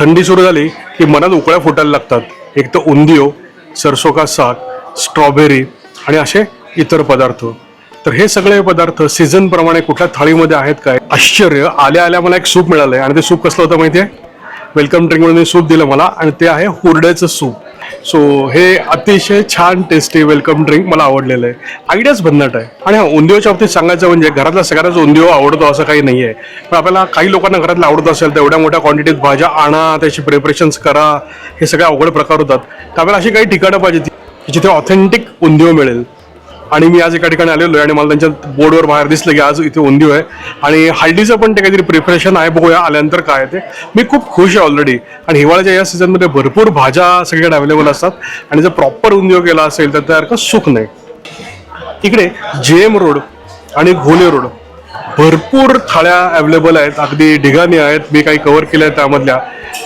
थंडी सुरू झाली की मनात उकळ्या फुटायला लागतात. एक तर उंदियो सरसो का साग स्ट्रॉबेरी आणि असे इतर पदार्थ. तर हे सगळे पदार्थ सीझनप्रमाणे कुठल्या थाळीमध्ये आहेत काय? आश्चर्य. आल्या आल्या मला एक सूप मिळालंय. आणि ते सूप कसलं होतं माहिती आहे वेलकम ड्रिंकमध्ये सूप दिलं मला आणि ते आहे हुरड्याचं सूप. सो हे अतिशय छान टेस्टी वेलकम ड्रिंक मला आवडलेलं आहे. आयडियाच भन्नाट आहे. आणि हा उंदिओच्या बाबतीत सांगायचं म्हणजे घरातल्या सगळ्याच उंदिओ आवडतो असं काही नाही आहे. पण आपल्याला काही लोकांना घरातलं आवडत असेल तर एवढ्या मोठ्या क्वांटिटीत भाज्या आणा त्याची प्रिपरेशन्स करा. हे सगळे अवघड प्रकार होतात. तर आपल्याला अशी काही ठिकाणं पाहिजे जिथे ऑथेंटिक उंदिओ मिळेल. आणि मी आज एका ठिकाणी आलेलो आहे आणि मला त्यांच्या बोर्डवर बाहेर दिसलं की आज इथे उंदीव आहे. आणि हळदीचं पण ते काहीतरी प्रिपरेशन आहे बघूया आल्यानंतर काय ते. मी खूप खुश आहे ऑलरेडी आणि हिवाळ्याच्या या सीझनमध्ये भरपूर भाज्या सगळीकडे अवेलेबल असतात. आणि जर प्रॉपर उंदिव केला असेल तर त्यासारखं सुख नाही. इकडे जे एम रोड आणि घोले रोड भरपूर थाळ्या अवेलेबल आहेत. अगदी ढिगाणी आहेत. मी काही कव्हर केल्या आहेत त्यामधल्या.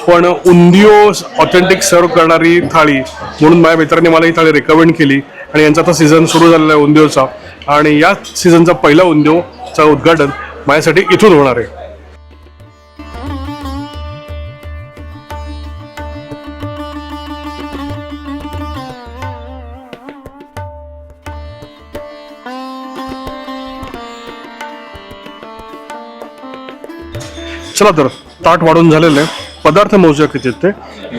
पण उंदिओ ऑथेंटिक सर्व करणारी थाळी म्हणून माझ्या मित्रांनी मला ही थाळी रेकमेंड केली. आणि यांचा आता सीझन सुरू झालेला आहे उंदिओचा आणि या सीझनचा पहिला उंदिओचा उद्घाटन माझ्यासाठी इथून होणार आहे. चला तर ताट वाढून झालेलं आहे. पदार्थ मोजूया किती आहेत ते?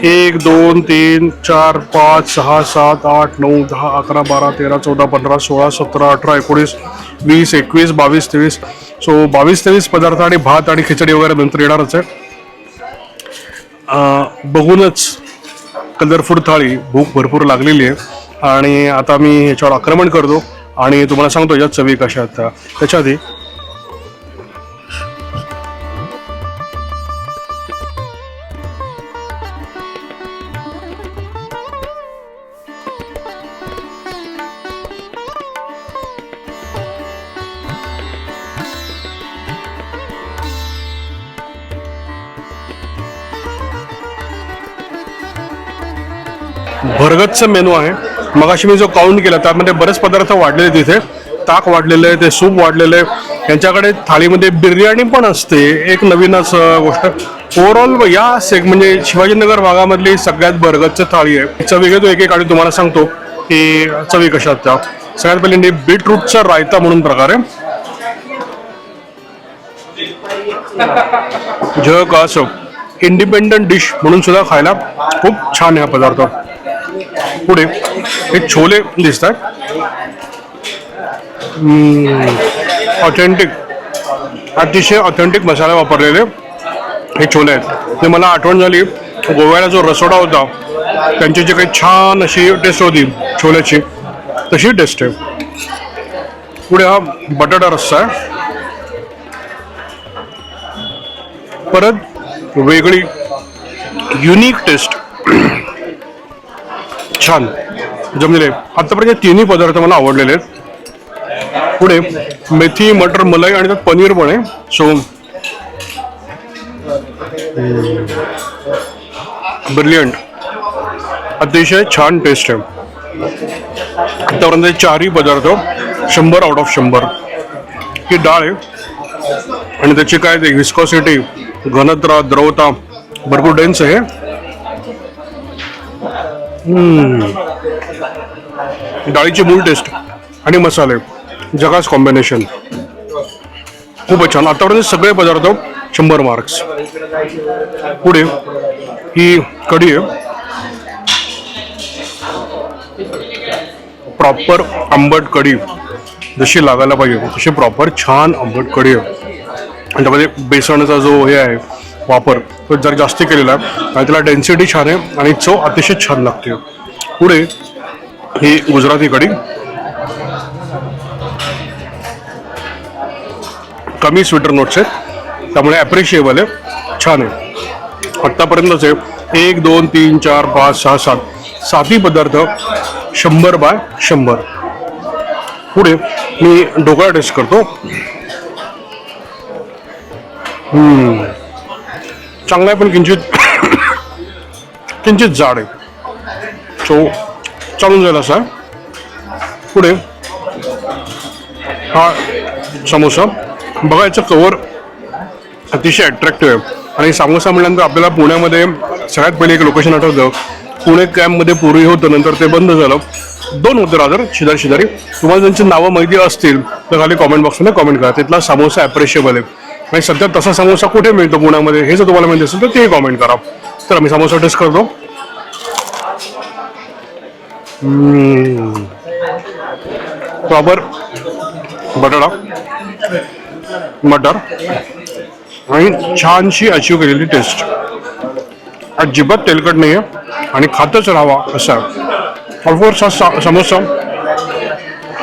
एक दोन तीन चार पाच सहा सात आठ नऊ दहा अकरा बारा तेरा चौदा पंधरा सोळा सतरा अठरा एकोणीस वीस एकवीस बावीस तेवीस. सो बावीस तेवीस पदार्थ आणि भात आणि खिचडी वगैरे नंतर येणारच आहे. बघूनच कलरफुल थाळी भूक भरपूर लागलेली आहे. आणि आता मी ह्याच्यावर आक्रमण करतो आणि तुम्हाला सांगतो याच्यात चवी कशा आहेत त्या. त्याच्या आधी भरगतचं मेनू आहे. मगाशी मी जो काउंट केला त्यामध्ये बरेच पदार्थ वाढलेले तिथे. ताक वाढलेलं आहे ते सूप वाढलेलं आहे. त्यांच्याकडे थाळीमध्ये बिर्याणी पण असते. एक नवीनच गोष्ट. ओव्हरऑल या सेग म्हणजे शिवाजीनगर भागामधली सगळ्यात भरगतचं थाळी आहे. चवी घेतो एक एक आणि तुम्हाला सांगतो की चवी कशा आहेत त्या सगळ्यात पहिल्यांदा म्हणजे बीटरूटचा रायता म्हणून प्रकार. आहे जग असं. इंडिपेंडंट डिश म्हणून सुद्धा खायला खूप छान आहे हा पदार्थ. पुढे हे छोले दिसत आहेत ऑथेंटिक अतिशय ऑथेंटिक मसाले वापरलेले हे छोले आहेत. ते मला आठवण झाली गोव्याला जो रसोडा होता त्यांची जी काही छान अशी टेस्ट होती छोल्याची तशी टेस्ट आहे. पुढे हा बटाटा रस्सा आहे. परत वेगळी युनिक टेस्ट छान. जमलेले आत्तापर्यंत तिन्ही पदार्थ मला आवडलेले आहेत. पुढे मेथी मटर मलाई आणि त्यात पनीर पण आहे. So brilliant. अतिशय छान टेस्ट आहे. आत्तापर्यंत चारही पदार्थ शंभर आउट ऑफ शंभर. ही डाळ आहे. आणि त्याची काय ते विस्कॉसिटी घनत्रा द्रवता भरपूर डेन्स आहे. डाळीची मूळ टेस्ट आणि मसाले जगाच कॉम्बिनेशन खूपच छान. आतापर्यंत सगळे पदार्थ शंभर मार्क्स पुढे ही कढी आहे. प्रॉपर आंबट कढी. जशी लागायला पाहिजे तशी प्रॉपर छान आंबट कढी आहे. आणि त्यामध्ये बेसणाचा जो हे आहे वापर तो जर जास्त केलेला आहे आणि त्याला डेन्सिटी छान आहे आणि चव अतिशय छान लागते. पुढे ही गुजराती कढी. कमी स्वीटर नोट्स आहेत. त्यामुळे ॲप्रिशिएबल आहे. छान आहे. आत्तापर्यंतचे एक दोन तीन चार पाच सहा सात. सातही पदार्थ शंभर बाय शंभर. पुढे मी ढोकळा टेस्ट करतो. चांगला आहे पण किंचित किंचित जाड आहे. सो चालून जाईल असा. पुढे. हा समोसा. बघा याचं कवर अतिशय अट्रॅक्टिव्ह आहे. आणि समोसा म्हटल्यानंतर आपल्याला पुण्यामध्ये सगळ्यात पहिले एक लोकेशन आठवतं. पुणे कॅम्पमध्ये पूर्वी होतं नंतर ते बंद झालं. दोन होते रादर शेजारी शेजारी तुम्हाला त्यांची नावं माहिती असतील तर खाली कॉमेंट बॉक्समध्ये कॉमेंट करा. तिथला समोसा ॲप्रिशिएबल आहे. म्हणजे सध्या तसा समोसा कुठे मिळतो पुण्यामध्ये? हे जर तुम्हाला माहिती असेल तर ते कॉमेंट करा. तर आम्ही समोसा टेस्ट करतो. प्रॉपर बटाटा मटर आणि छानशी अचीव केलेली टेस्ट अजिबात तेलकट नाही आहे आणि खातच राहावा असा. ऑफकोर्स हा सा- समोसा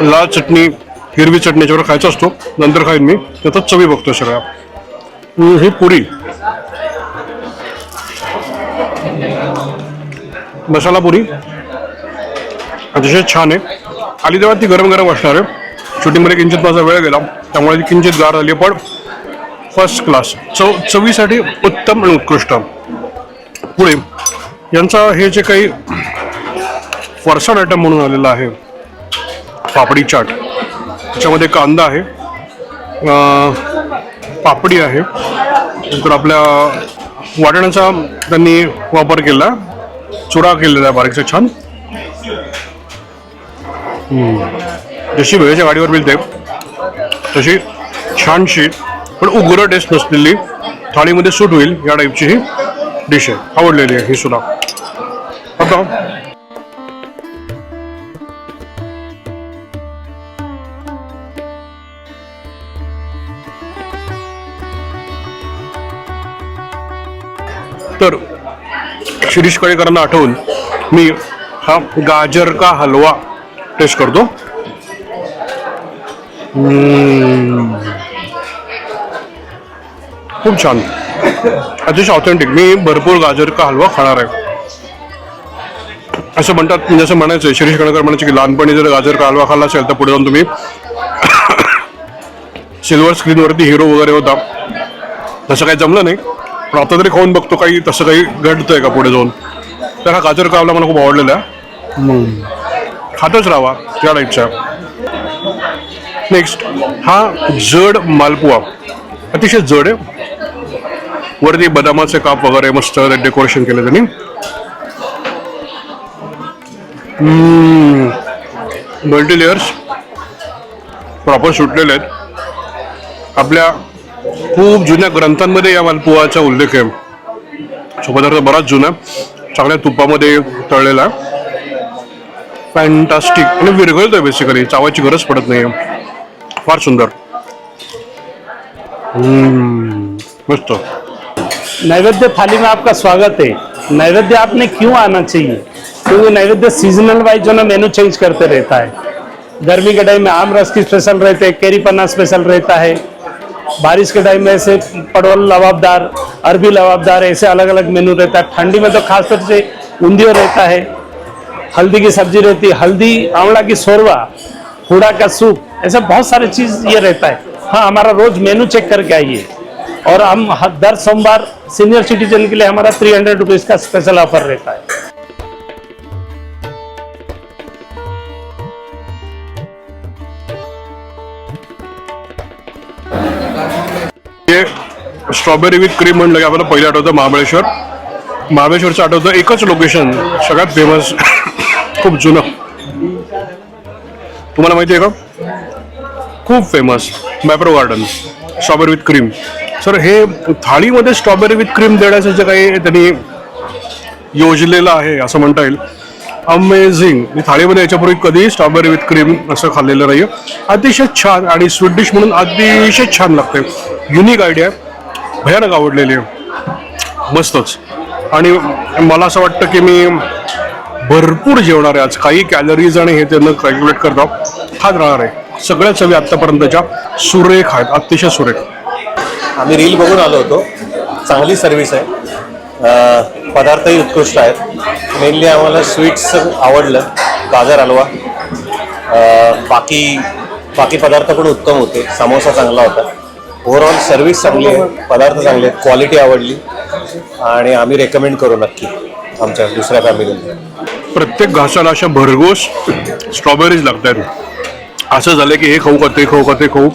लाल चटणी हिरवी चटणी याच्यावर खायचा असतो नंतर खाईन मी. त्याचा चवी बघतो सगळ्या. ही पुरी. मसाला पुरी. अतिशय छान आहे. आली तेव्हा ती गरम गरम असणार आहे. शूटिंगमध्ये किंचित माझा वेळ गेला. त्यामुळे ती किंचित गार झाली पण फर्स्ट क्लास चव चवीसाठी उत्तम आणि उत्कृष्ट. पुढे यांचा हे जे काही फरसाण आयटम म्हणून आलेला आहे पापडी चाट. त्याच्यामध्ये कांदा आहे पापडी आहे. नंतर आपल्या वाटण्याचा त्यांनी वापर केला. चुरा केलेला आहे बारीकसा छान. जशी वेळेच्या गाडीवर मिळते तशी छानशी पण उग्र टेस्ट नसलेली थाळीमध्ये सूट होईल या टाईपची ही डिश आहे. आवडलेली आहे ही सुद्धा. आता तर शिरीष कडेकरांना आठवून मी हा गाजर का हलवा टेस्ट करतो. खूप छान. अतिशय ऑथेंटिक मी भरपूर गाजर का हलवा खाणार आहे. असं म्हणतात म्हणजे असं म्हणायचं शिरीष कणकर म्हणायचे की लहानपणी जर गाजर का हलवा खाल्ला असेल तर पुढे जाऊन तुम्ही सिल्वर स्क्रीनवरती हिरो वगैरे होता. तसं काही जमलं नाही. पण आता तरी खाऊन बघतो काही तसं काही घडतंय का पुढे जाऊन? तर हा गाजर कावला मला खूप आवडलेला आहे. खातच राहावा त्या टाईपचा नेक्स्ट हा जड मालपुआ अतिशय जड आहे. वरती बदामाचे काप वगैरे मस्त डेकोरेशन केलं त्यांनी. मल्टी लेअर्स प्रॉपर सुटलेले आहेत. आपल्या खूप जुन्या ग्रंथांमध्ये या मालपुहाचा उल्लेख आहे. तो पदार्थ बराच जुना चांगल्या तुपामध्ये तळलेला. फॅन्टास्टिक आणि विरघळतोय बेसिकली चावायची गरज पडत नाही फार सुंदर. मस्त. नैवेद्य थाली में आपका स्वागत है। नैवेद्य आपने क्यों आना चाहिए? क्योंकि नैवेद्य सीजनल वाइज जो ना मेनू चेंज करते रहता है। गर्मी के टाइम में आम रस की स्पेशल रहते हैं केरी पन्ना स्पेशल रहता है। बारिश के टाइम में ऐसे पड़वल लवाबदार अरबी लवाबदार ऐसे अलग अलग मेनू रहता है। ठंडी में तो खासतौर से उंदियो रहता है, हल्दी की सब्ज़ी रहती है, हल्दी, आंवला की शोरवा हुड़ा का सूप, ऐसे बहुत सारे चीज़ ये रहता है। हाँ हमारा रोज मेनू चेक करके आइए। और हम दर सोमवार सीनियर सिटीजन के लिए हमारा थ्री हंड्रेड रुपीज़ का स्पेशल ऑफ़र रहता हे। स्ट्रॉबेरी विथ क्रीम म्हणलं की आपल्याला पहिलं आठवतं महाबळेश्वर. महाबळेश्वरचं आठवतं एकच लोकेशन सगळ्यात फेमस खूप जुनं. तुम्हाला माहिती आहे का? खूप famous Mapro Garden strawberry with cream sir हे थाळीमध्ये स्ट्रॉबेरी विथ क्रीम देण्याचं जे काही त्यांनी योजलेलं आहे असं म्हणता येईल. अमेझिंग मी थाळीमध्ये याच्यापूर्वी कधीही स्ट्रॉबेरी विथ क्रीम असं खाल्लेलं नाही अतिशय छान आणि स्वीट डिश म्हणून अतिशय छान लागते युनिक आयडिया भयानक आवडलेली. आहे मस्तच. आणि मला असं वाटतं की मी भरपूर जेवणार आहे आज काही कॅलरीज आणि हे त्यांना कॅल्क्युलेट करता खात राहणार आहे. सगळ्या चवी आत्तापर्यंतच्या सुरेख आहेत अतिशय सुरेख. आम्ही रील बघून आलो होतो. चांगली सर्व्हिस आहे. पदार्थही उत्कृष्ट आहेत. मेनली आम्हाला स्वीट्स आवडलं. गाजर हलवा. बाकी बाकी पदार्थ पण उत्तम होते. समोसा चांगला होता. ओव्हरऑल सर्व्हिस चांगली आहे पदार्थ चांगले आहेत क्वालिटी आवडली. आणि आम्ही रेकमेंड करू नक्की आमच्या दुसऱ्या फॅमिलीला प्रत्येक घासाला अशा भरघोस स्ट्रॉबेरीज लागत आहेत असं झालं की हे खाऊ का ते खाऊ का ते खाऊ.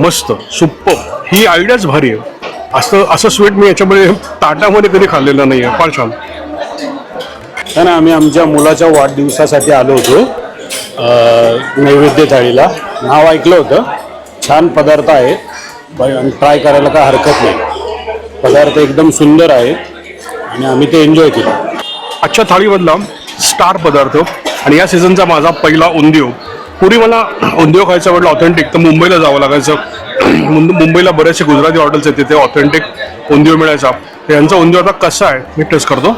मस्त सुप्प ही आयडियाच भारी आहे. असं असं स्वीट मी याच्यामध्ये ताटामध्ये कधी खाल्लेलं नाही आहे फार छान. तर आम्ही आमच्या मुलाच्या वाढदिवसासाठी आलो होतो अ, नैवेद्य थाळीला. नाव ऐकलं होतं. छान पदार्थ आहेत. आणि ट्राय करायला काय हरकत नाही. पदार्थ एकदम सुंदर आहे आणि आम्ही ते एन्जॉय केलं. आजच्या थाळीमधला स्टार पदार्थ आणि या सीझनचा माझा पहिला उंदिओ पूर्वी मला उंदिओ खायचं वाटलं ऑथेंटिक तर मुंबईला जावं लागायचं. मुंबईला बरेचसे गुजराती हॉटेल्स आहेत तिथे ऑथेंटिक उंदिओ मिळायचा. यांचा उंदिओ आता कसा आहे? मी टेस्ट करतो.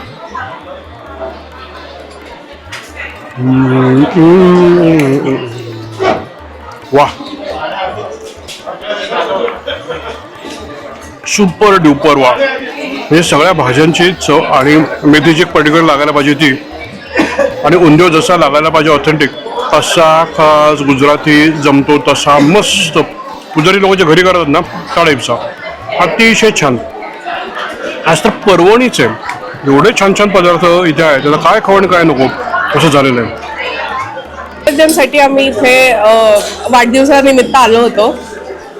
वा सुपर ड्युपर वा. म्हणजे सगळ्या भाज्यांची चव आणि मेथीची एक पर्टिक्युलर लागायला पाहिजे ती आणि उंदिओ जसा लागायला पाहिजे ऑथेंटिक तसा खास गुजराती जमतो तसा मस्त. गुजराती लोक जे घरी करतात ना त्या टाईपचा अतिशय छान. आज तर पर्वणीच आहे. एवढे छान छान पदार्थ इथे आहे त्याला काय खावण काय नको असं झालेलं आहे. साठी आम्ही इथे वाढदिवसानिमित्त आलो होतो.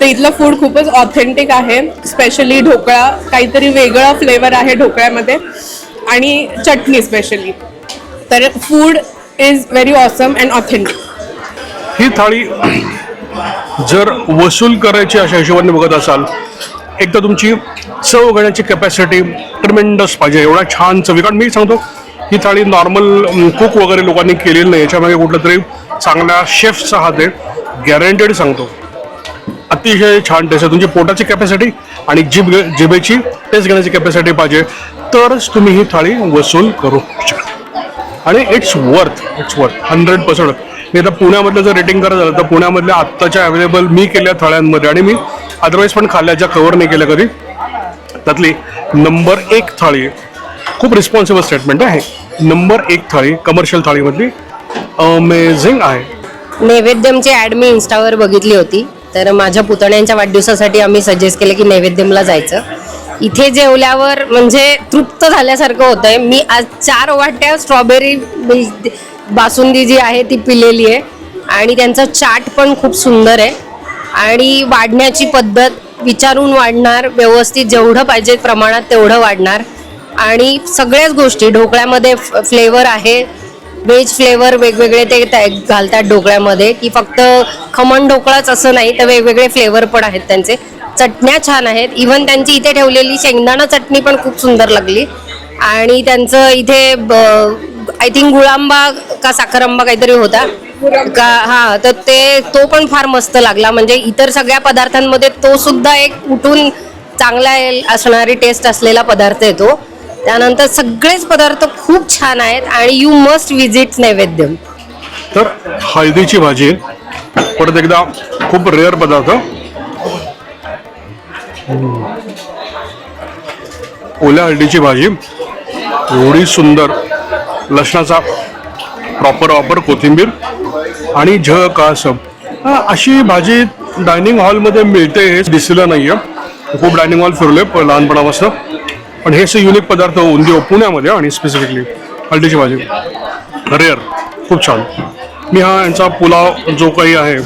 तर इथलं फूड खूपच ऑथेंटिक आहे. स्पेशली ढोकळा काहीतरी वेगळा फ्लेवर आहे ढोकळ्यामध्ये. आणि चटणी स्पेशली तर food is very awesome and authentic ही थाळी जर वसूल करायची अशा हिशोबाने बघत असाल एक तर तुमची चव घेण्याची कॅपॅसिटी ट्रिमेंडस पाहिजे. एवढा छान चवी. कारण मी सांगतो ही थाळी नॉर्मल कुक वगैरे लोकांनी केलेली नाही. याच्यामागे कुठलं तरी चांगल्या शेफचा हात आहे गॅरंटेड सांगतो. अतिशय छान टेस्ट आहे. तुमची पोटाची कॅपॅसिटी आणि जिभ जिभेची टेस्ट घेण्याची कॅपॅसिटी पाहिजे. तरच तुम्ही ही थाळी वसूल करू शकता. आणि it's worth it's worth hundred percent मी आता पुण्यामधलं जर रेटिंग करायचं झालं तर पुण्यामधल्या आत्ताच्या अवेलेबल मी केल्या थाळ्यांमध्ये आणि मी अदरवाईज पण खाल्ल्या ज्या कव्हर नाही केल्या कधी त्यातली नंबर एक थाळी खूप रिस्पॉन्सिबल स्टेटमेंट आहे. नंबर एक थाळी कमर्शियल थाळीमधली अमेझिंग आहे. नैवेद्यमची ॲड मी इन्स्टावर बघितली होती. तर माझ्या पुतण्यांच्या वाढदिवसासाठी आम्ही सजेस्ट केलं की नैवेद्यमला जायचं. इथे जेवल्यावर म्हणजे तृप्त झाल्यासारखं होतंय. मी आज चार वाट्या स्ट्रॉबेरी बासुंदी जी आहे ती पिलेली आहे. आणि त्यांचं चाट पण खूप सुंदर आहे. आणि वाढण्याची पद्धत विचारून वाढणार व्यवस्थित जेवढं पाहिजे प्रमाणात तेवढं वाढणार. आणि सगळ्याच गोष्टी ढोकळ्यामध्ये फ्लेवर आहे. व्हेज फ्लेवर वेगवेगळे ते घालतात ढोकळ्यामध्ये की फक्त खमण ढोकळाच असं नाही तर वेगवेगळे फ्लेवर पण आहेत त्यांचे. चटण्या छान आहेत. इवन त्यांची इथे ठेवलेली शेंगदाणा चटणी पण खूप सुंदर लागली. आणि त्यांचं इथे आय थिंक गुळांबा का साखरांबा काहीतरी होता. का हा तर ते तो पण फार मस्त लागला. म्हणजे इतर सगळ्या पदार्थांमध्ये तो सुद्धा एक उठून चांगला असणारी टेस्ट असलेला पदार्थ आहे तो. त्यानंतर सगळेच पदार्थ खूप छान आहेत आणि यू मस्ट विजिट नैवेद्य तर हळदीची भाजी परत एकदा खूप रेअर पदार्थ. ओल्या हळदीची भाजी. एवढी सुंदर लसणाचा प्रॉपर वापर कोथिंबीर आणि झ कास अशी भाजी डायनिंग हॉलमध्ये मिळते हे दिसलं नाही आहे खूप डायनिंग हॉल फिरले लहानपणापासून. पण हे असे युनिक पदार्थ उंदिओ पुण्यामध्ये आणि स्पेसिफिकली हळदीची भाजी. रेअर खूप छान. मी हा यांचा पुलाव जो काही आहे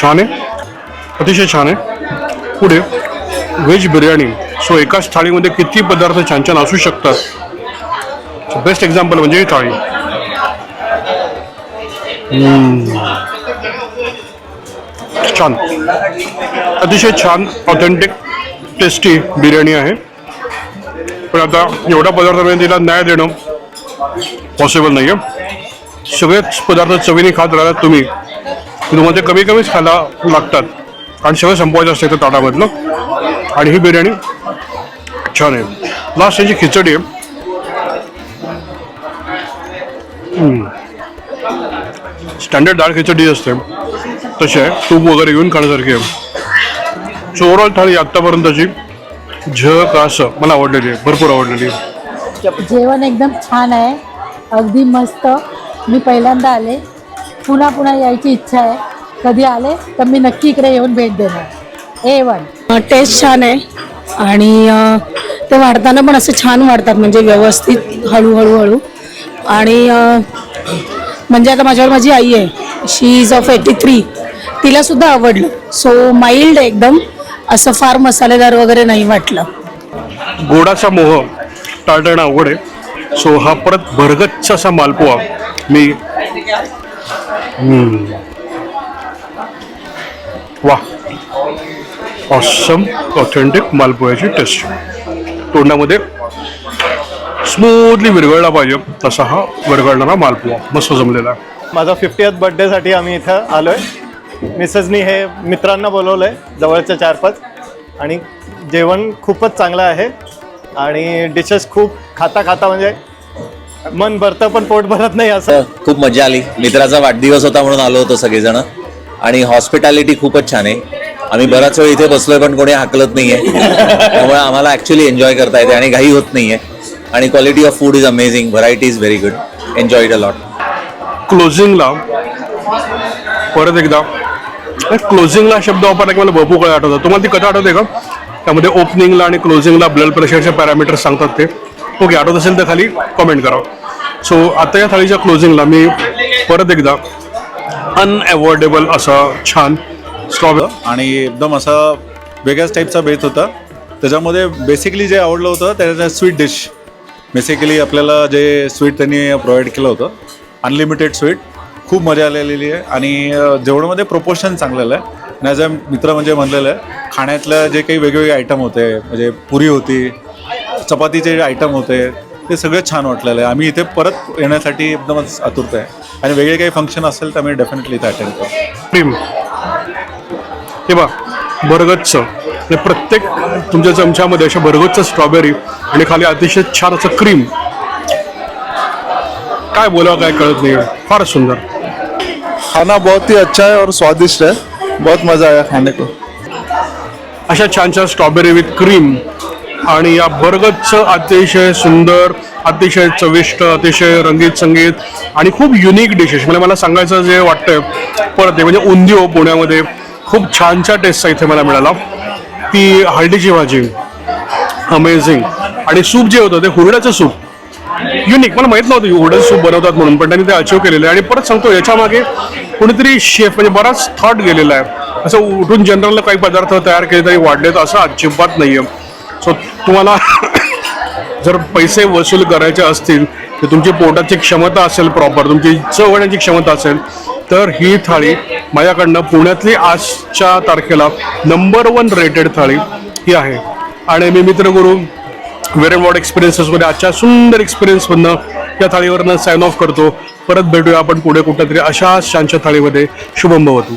छान आहे. अतिशय छान आहे. पुढे व्हेज बिर्याणी सो एकाच थाळीमध्ये किती पदार्थ छान छान असू शकतात? बेस्ट एक्झाम्पल म्हणजे ही थाळी. छान. अतिशय छान ऑथेंटिक टेस्टी बिर्याणी आहे. पण आता एवढा पदार्थ मी तिला न्याय देणं पॉसिबल नाही आहे सगळेच पदार्थ चवीने खात राहिलात तुम्ही. तुम्हाला ते कमी कमीच खायला लागतात. आणि सगळं संपवायचं असतं त्या ताटामधलं आणि ही बिर्याणी छान आहे. लास्ट त्याची खिचडी आहे. स्टँडर्ड डाळ खिचडी असते. तशी आहे. तूप वगैरे घेऊन खाण्यासारखी आहे. सो ओव्हरऑल थाळी आत्तापर्यंतची झ का असं मला आवडलेली आहे. भरपूर आवडलेली आहे. जेवण एकदम छान आहे. अगदी मस्त. मी पहिल्यांदा आले. पुन्हा पुन्हा यायची इच्छा आहे. कधी आले तर मी नक्की इकडे येऊन भेट देणार. ए वन. टेस्ट छान आहे. आणि ते वाढताना पण असं छान वाढतात. म्हणजे व्यवस्थित हळूहळू हळू. आणि म्हणजे आता माझ्यावर माझी आई आहे. She is of eighty three तिला सुद्धा आवडलं. सो माइल्ड एकदम. असं फार मसालेदार वगैरे नाही वाटलं. गोडाचा मोह टाळणं अवघड आहे. सो हा परत भरगच्च असा मालपुआ मी वा ऑसम ऑथेंटिक मालपुयाची टेस्ट तोंडामध्ये स्मूथली विरघळला पाहिजे. तसा हा विरघळणारा मालपोहा मस्त जमलेला. आहे माझा फिफ्टीएथ बर्थडेसाठी आम्ही इथं आलो आहे मिसेसनी हे मित्रांना बोलवलं आहे जवळच्या चार पाच. आणि जेवण खूपच चांगलं आहे. आणि डिशेस खूप खाता खाता म्हणजे मन भरतं पण पोट भरत नाही असं. खूप मजा आली. मित्राचा वाढदिवस होता म्हणून आलो होतो सगळेजण. आणि हॉस्पिटॅलिटी खूपच छान आहे. आम्ही बराच वेळ इथे बसलोय पण कोणी हाकलत नाहीये. त्यामुळे आम्हाला ऍक्च्युली एन्जॉय करता येते आणि घाई होत नाहीये. आणि quality of food is amazing variety is very good enjoy it a lot क्लोजिंगला परत एकदा. क्लोजिंगला शब्द वापरला की मला भरपूर काय आठवतं तुम्हाला ती कथा आठवते का? त्यामध्ये ओपनिंगला आणि क्लोजिंगला ब्लड प्रेशरचे पॅरामीटर सांगतात ते. ओके आठवत असेल तर खाली कमेंट करा. सो आता या थाळीच्या क्लोजिंगला मी परत एकदा अनअवॉर्डेबल असं छान स्ट्रॉबेरी आणि एकदम असा वेगळ्याच टाईपचा बेत होता. त्याच्यामध्ये बेसिकली जे आवडलं होतं त्याच्या स्वीट डिश बेसिकली आपल्याला जे स्वीट त्यांनी प्रोव्हाइड केलं होतं अनलिमिटेड स्वीट खूप मजा आलेली आहे आणि जेवणामध्ये प्रोपोर्शन चांगलेलं आहे. आणि ॲज अ मित्र म्हणजे म्हणलेलं आहे खाण्यातलं जे काही वेगवेगळे आयटम होते म्हणजे पुरी होती चपातीचे जे आयटम होते ते सगळं छान वाटलेलं आहे. आम्ही इथे परत येण्यासाठी एकदमच आतुरता आहे. आणि वेगळे काही फंक्शन असेल तर आम्ही डेफिनेटली इथे अटेंड करू क्रीम हे बा भरगच्च आणि प्रत्येक तुमच्या चमच्यामध्ये अशा भरगच्च स्ट्रॉबेरी आणि खाली अतिशय छान असं क्रीम काय बोलावं काय कळत नाही फारच सुंदर. खाना बहुत ही अच्छा है और स्वादिष्ट है. बहुत मज़ा आया खाने को. अशा छान छान स्ट्रॉबेरी विथ क्रीम आणि या बर्गरचं अतिशय सुंदर अतिशय चविष्ट अतिशय रंगीत संगीत आणि खूप युनिक डिशेस म्हणजे मला सांगायचं जे वाटतंय परत म्हणजे उंदिओ पुण्यामध्ये खूप छानच्या टेस्टचा इथे मला मिळाला. ती हळदीची भाजी. अमेझिंग आणि सूप जे होतं ते हुरड्याचं सूप. युनिक मला माहीत नव्हतं हुरड्याचं सूप बनवतात म्हणून पण त्यांनी ते अचीव केलेलं आहे. आणि परत सांगतो याच्यामागे कुणीतरी शेफ म्हणजे बराच थॉट गेलेला आहे. असं उठून जनरल काही पदार्थ तयार केले तरी वाढलेत असं अजिबात नाही आहे सो तुम्हाला जर पैसे वसूल करायचे असतील तर तुमची पोटाची क्षमता असेल प्रॉपर तुमची चव घेण्याची क्षमता असेल तर ही थाळी माझ्याकडनं पुण्यातली आजच्या तारखेला नंबर वन रेटेड थाळी ही आहे. आणि मी मित्रगुरू वेरे वॉर्ड एक्सपिरियन्सेसमध्ये आजच्या सुंदर एक्सपिरियन्समधनं या थाळीवरनं साईन ऑफ करतो. परत भेटूया आपण पुढे कुठेतरी अशाच छानच्या थाळीमध्ये. शुभम भवतू